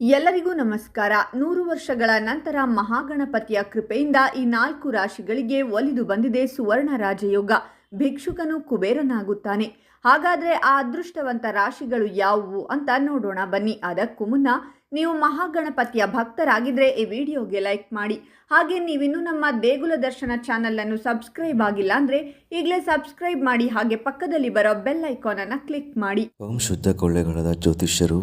ಎಲ್ಲರಿಗೂ ನಮಸ್ಕಾರ. ನೂರು ವರ್ಷಗಳ ನಂತರ ಮಹಾಗಣಪತಿಯ ಕೃಪೆಯಿಂದ ಈ ನಾಲ್ಕು ರಾಶಿಗಳಿಗೆ ಒಲಿದು ಬಂದಿದೆ ಸುವರ್ಣ ರಾಜಯೋಗ. ಭಿಕ್ಷುಕನು ಕುಬೇರನಾಗುತ್ತಾನೆ. ಹಾಗಾದರೆ ಆ ಅದೃಷ್ಟವಂತ ರಾಶಿಗಳು ಯಾವುವು ಅಂತ ನೋಡೋಣ ಬನ್ನಿ. ಅದಕ್ಕೂ ಮುನ್ನ ನೀವು ಮಹಾಗಣಪತಿಯ ಭಕ್ತರಾಗಿದ್ದರೆ ಈ ವಿಡಿಯೋಗೆ ಲೈಕ್ ಮಾಡಿ. ಹಾಗೆ ನೀವಿನ್ನೂ ನಮ್ಮ ದೇಗುಲ ದರ್ಶನ ಚಾನಲನ್ನು ಸಬ್ಸ್ಕ್ರೈಬ್ ಆಗಿಲ್ಲ ಅಂದ್ರೆ ಈಗಲೇ ಸಬ್ಸ್ಕ್ರೈಬ್ ಮಾಡಿ ಹಾಗೆ ಪಕ್ಕದಲ್ಲಿ ಬರೋ ಬೆಲ್ ಐಕಾನ್ ಅನ್ನ ಕ್ಲಿಕ್ ಮಾಡಿ. ಓಂ ಶುದ್ಧ ಕೊಳ್ಳೆಗಳದ ಜ್ಯೋತಿಷ್ಯರು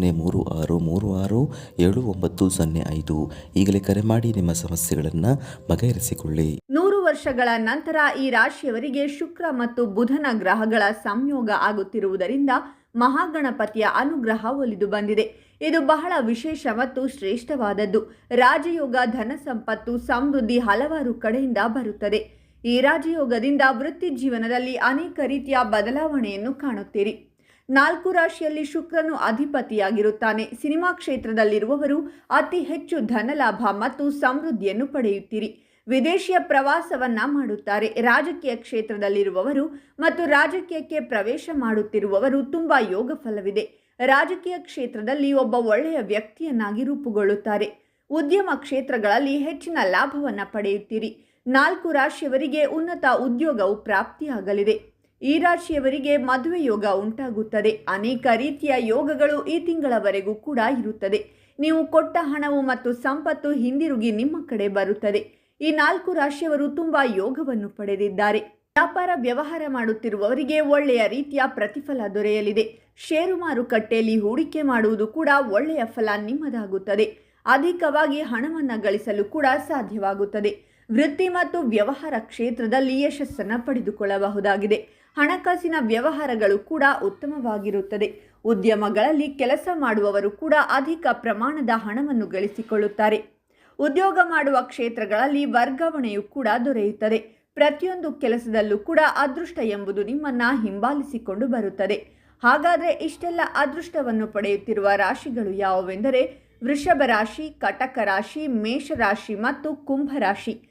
ಮೂರು ಆರು ಮೂರು ಆರು ಏಳು ಒಂಬತ್ತು ಸೊನ್ನೆ ಐದು. ಈಗಲೇ ಕರೆ ಮಾಡಿ ನಿಮ್ಮ ಸಮಸ್ಯೆಗಳನ್ನು ಬಗೆಹರಿಸಿಕೊಳ್ಳಿ. ನೂರು ವರ್ಷಗಳ ನಂತರ ಈ ರಾಶಿಯವರಿಗೆ ಶುಕ್ರ ಮತ್ತು ಬುಧನ ಗ್ರಹಗಳ ಸಂಯೋಗ ಆಗುತ್ತಿರುವುದರಿಂದ ಮಹಾಗಣಪತಿಯ ಅನುಗ್ರಹ ಒಲಿದು ಬಂದಿದೆ. ಇದು ಬಹಳ ವಿಶೇಷ ಮತ್ತು ಶ್ರೇಷ್ಠವಾದದ್ದು. ರಾಜಯೋಗ, ಧನ ಸಂಪತ್ತು, ಸಮೃದ್ಧಿ ಹಲವಾರು ಕಡೆಯಿಂದ ಬರುತ್ತದೆ. ಈ ರಾಜಯೋಗದಿಂದ ವೃತ್ತಿ ಜೀವನದಲ್ಲಿ ಅನೇಕ ರೀತಿಯ ಬದಲಾವಣೆಯನ್ನು ಕಾಣುತ್ತೀರಿ. ನಾಲ್ಕು ರಾಶಿಯಲ್ಲಿ ಶುಕ್ರನು ಅಧಿಪತಿಯಾಗಿರುತ್ತಾನೆ. ಸಿನಿಮಾ ಕ್ಷೇತ್ರದಲ್ಲಿರುವವರು ಅತಿ ಹೆಚ್ಚು ಧನಲಾಭ ಮತ್ತು ಸಮೃದ್ಧಿಯನ್ನು ಪಡೆಯುತ್ತೀರಿ. ವಿದೇಶಿಯ ಪ್ರವಾಸವನ್ನ ಮಾಡುತ್ತಾರೆ. ರಾಜಕೀಯ ಕ್ಷೇತ್ರದಲ್ಲಿರುವವರು ಮತ್ತು ರಾಜಕೀಯಕ್ಕೆ ಪ್ರವೇಶ ಮಾಡುತ್ತಿರುವವರು ತುಂಬಾ ಯೋಗ ಫಲವಿದೆ. ರಾಜಕೀಯ ಕ್ಷೇತ್ರದಲ್ಲಿ ಒಬ್ಬ ಒಳ್ಳೆಯ ವ್ಯಕ್ತಿಯನ್ನಾಗಿ ರೂಪುಗೊಳ್ಳುತ್ತಾರೆ. ಉದ್ಯಮ ಕ್ಷೇತ್ರಗಳಲ್ಲಿ ಹೆಚ್ಚಿನ ಲಾಭವನ್ನು ಪಡೆಯುತ್ತೀರಿ. ನಾಲ್ಕು ರಾಶಿಯವರಿಗೆ ಉನ್ನತ ಉದ್ಯೋಗವು ಪ್ರಾಪ್ತಿಯಾಗಲಿದೆ. ಈ ರಾಶಿಯವರಿಗೆ ಮದುವೆ ಯೋಗ ಉಂಟಾಗುತ್ತದೆ. ಅನೇಕ ರೀತಿಯ ಯೋಗಗಳು ಈ ತಿಂಗಳವರೆಗೂ ಕೂಡ ಇರುತ್ತದೆ. ನೀವು ಕೊಟ್ಟ ಹಣವು ಮತ್ತು ಸಂಪತ್ತು ಹಿಂದಿರುಗಿ ನಿಮ್ಮ ಕಡೆ ಬರುತ್ತದೆ. ಈ ನಾಲ್ಕು ರಾಶಿಯವರು ತುಂಬಾ ಯೋಗವನ್ನು ಪಡೆದಿದ್ದಾರೆ. ವ್ಯಾಪಾರ ವ್ಯವಹಾರ ಮಾಡುತ್ತಿರುವವರಿಗೆ ಒಳ್ಳೆಯ ರೀತಿಯ ಪ್ರತಿಫಲ ದೊರೆಯಲಿದೆ. ಷೇರು ಮಾರುಕಟ್ಟೆಯಲ್ಲಿ ಹೂಡಿಕೆ ಮಾಡುವುದು ಕೂಡ ಒಳ್ಳೆಯ ಫಲ ನಿಮ್ಮದಾಗುತ್ತದೆ. ಅಧಿಕವಾಗಿ ಹಣವನ್ನು ಗಳಿಸಲು ಕೂಡ ಸಾಧ್ಯವಾಗುತ್ತದೆ. ವೃತ್ತಿ ಮತ್ತು ವ್ಯವಹಾರ ಕ್ಷೇತ್ರದಲ್ಲಿ ಯಶಸ್ಸನ್ನು ಪಡೆದುಕೊಳ್ಳಬಹುದಾಗಿದೆ. ಹಣಕಾಸಿನ ವ್ಯವಹಾರಗಳು ಕೂಡ ಉತ್ತಮವಾಗಿರುತ್ತದೆ. ಉದ್ಯಮಗಳಲ್ಲಿ ಕೆಲಸ ಮಾಡುವವರು ಕೂಡ ಅಧಿಕ ಪ್ರಮಾಣದ ಹಣವನ್ನು ಗಳಿಸಿಕೊಳ್ಳುತ್ತಾರೆ. ಉದ್ಯೋಗ ಮಾಡುವ ಕ್ಷೇತ್ರಗಳಲ್ಲಿ ವರ್ಗಾವಣೆಯೂ ಕೂಡ ದೊರೆಯುತ್ತದೆ. ಪ್ರತಿಯೊಂದು ಕೆಲಸದಲ್ಲೂ ಕೂಡ ಅದೃಷ್ಟ ಎಂಬುದು ನಿಮ್ಮನ್ನ ಹಿಂಬಾಲಿಸಿಕೊಂಡು ಬರುತ್ತದೆ. ಹಾಗಾದರೆ ಇಷ್ಟೆಲ್ಲ ಅದೃಷ್ಟವನ್ನು ಪಡೆಯುತ್ತಿರುವ ರಾಶಿಗಳು ಯಾವುವೆಂದರೆ ವೃಷಭ ರಾಶಿ, ಕಟಕ ರಾಶಿ ಮೇಷರಾಶಿ ಮತ್ತು ಕುಂಭ ರಾಶಿ.